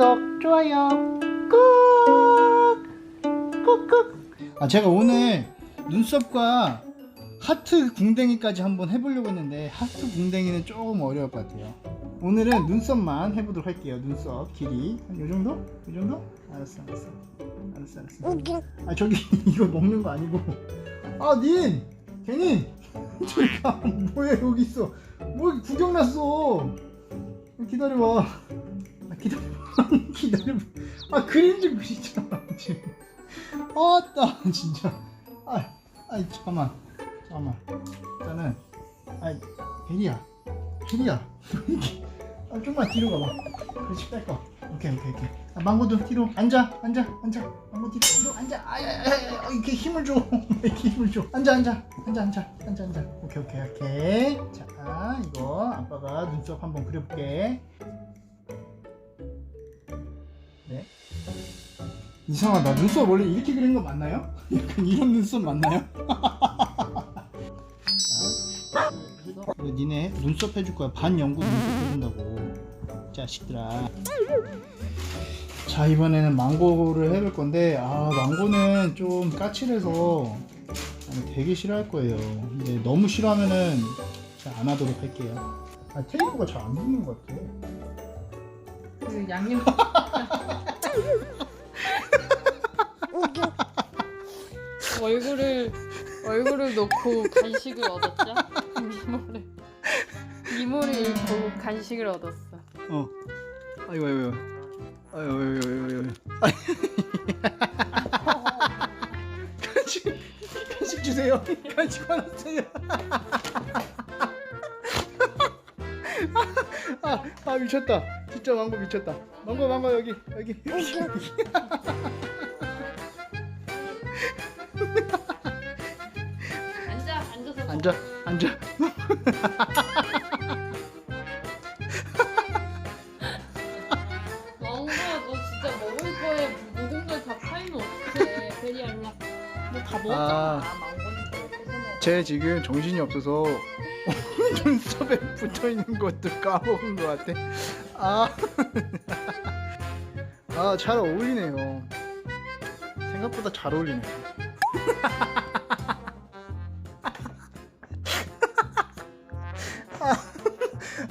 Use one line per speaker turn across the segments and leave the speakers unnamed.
구독, 좋아요, 꾹! 꾹꾹! 아, 제가 오늘 눈썹과 하트 궁뎅이까지 한번 해보려고 했는데, 하트 궁뎅이는 조금 어려울 것 같아요. 오늘은 눈썹만 해보도록 할게요. 눈썹 길이. 한 요 정도? 이 정도? 알았어, 알았어. 알았어, 알았어. 아, 저기, 이거 먹는 거 아니고. 아, 닌! 괜히! 저기 가. 뭐야, 여기 있어. 뭐, 구경 났어. 기다려봐. 아, 기다려봐. 기다려봐. 아, 그림 좀 지금. 아따, 진짜. 아, 아이, 잠깐만. 잠깐만. 일단은, 아이, 베리야. 베리야. 아, 좀만 뒤로 가봐. 그렇지, 뺄 거. 오케이, 오케이, 오케이. 아, 망고도 뒤로. 앉아, 앉아, 앉아. 망고 뒤로, 앉아. 아야야야, 이렇게 힘을 줘. 이렇게 힘을 줘. 앉아, 앉아. 앉아, 앉아. 앉아, 앉아. 오케이, 오케이, 오케이. 자, 이거 아빠가 눈썹 한번 그려볼게. 네. 이상하다. 눈썹 원래 이렇게 그린 거 맞나요? 약간 이런 눈썹 맞나요? 자, 이거 니네 눈썹 해줄 거야. 반 연구 눈썹 해준다고. 자식들아. 자 이번에는 망고를 해볼 건데 아 망고는 좀 까칠해서 아니, 되게 싫어할 거예요. 근데 너무 싫어하면은 잘안 하도록 할게요. 아 테이프가 잘 안 붙는 것 같아.
그 양념 얼굴을 얼굴을 놓고 간식을 얻었죠? 미모를 미모를 잃고 간식을 얻었어.
어. 아이고 아이고. 아이고 아이고 아이고 아이고. 간식 간식 주세요. 간식 하나 주세요. 아, 아 미쳤다. 진짜 망고 미쳤다. 망고 망고 여기 여기.
앉아 앉아. 엉거야 너 진짜 먹을 거에 모든 걸 다 파이면 어떡해 베리 알라 뭐다 먹었잖아
아.
망고는 먹어
제 지금 정신이 없어서 눈썹에 붙어 있는 것도 까먹은 것 같아. 아, 아, 잘 어울리네요. 생각보다 잘 어울리네요.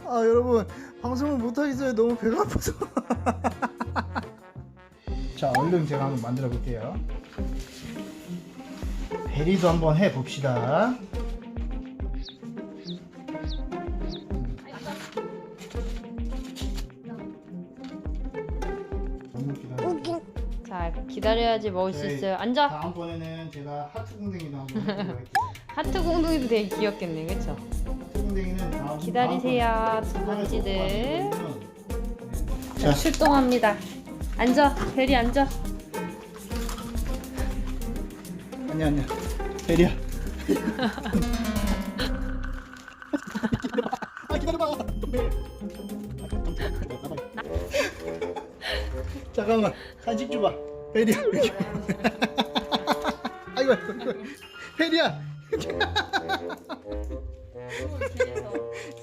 아, 여러분 방송을 못 하겠어요. 너무 배가 아파서. 자, 얼른 제가 한번 만들어 볼게요. 베리도 한번 해 봅시다. 너무 기다려.
자 기다려야지 먹을 수
네.
있어요 앉아
다음번에는 제가 하트 공댕이도 한번 해보도록 할게요.
하트 공둥이도 되게 귀엽겠네 그쵸?
하트 공댕이는 다음
기다리세요 두 번지들
네.
자,
자,
출동합니다 앉아 베리 앉아
아니야 아니야. 베리야. 아 기다려봐. 잠깐만 간식 줘봐. 베리야. 여기. 아이고 아이고. 베리야.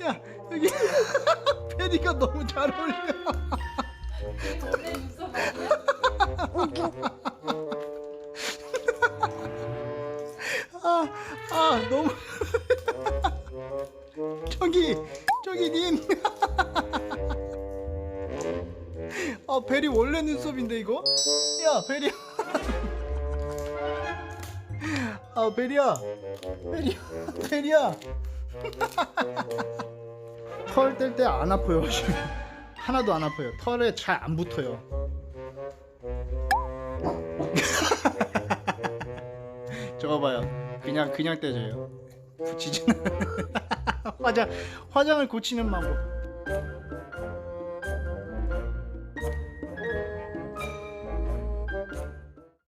야 여기 베리가 너무 잘 어울려. 아, 아, 너무. 저기, 저기, 닌. 아, 베리 원래 눈썹인데, 이거? 야, 베리야. 아, 베리야. 베리야. 베리야. 털 뗄 때 안 아파요. 하나도 안 아파요. 털에 잘 안 붙어요. 저거 봐요. 그냥 그냥 떼져요. 붙이지는. 화장 화장을 고치는 방법.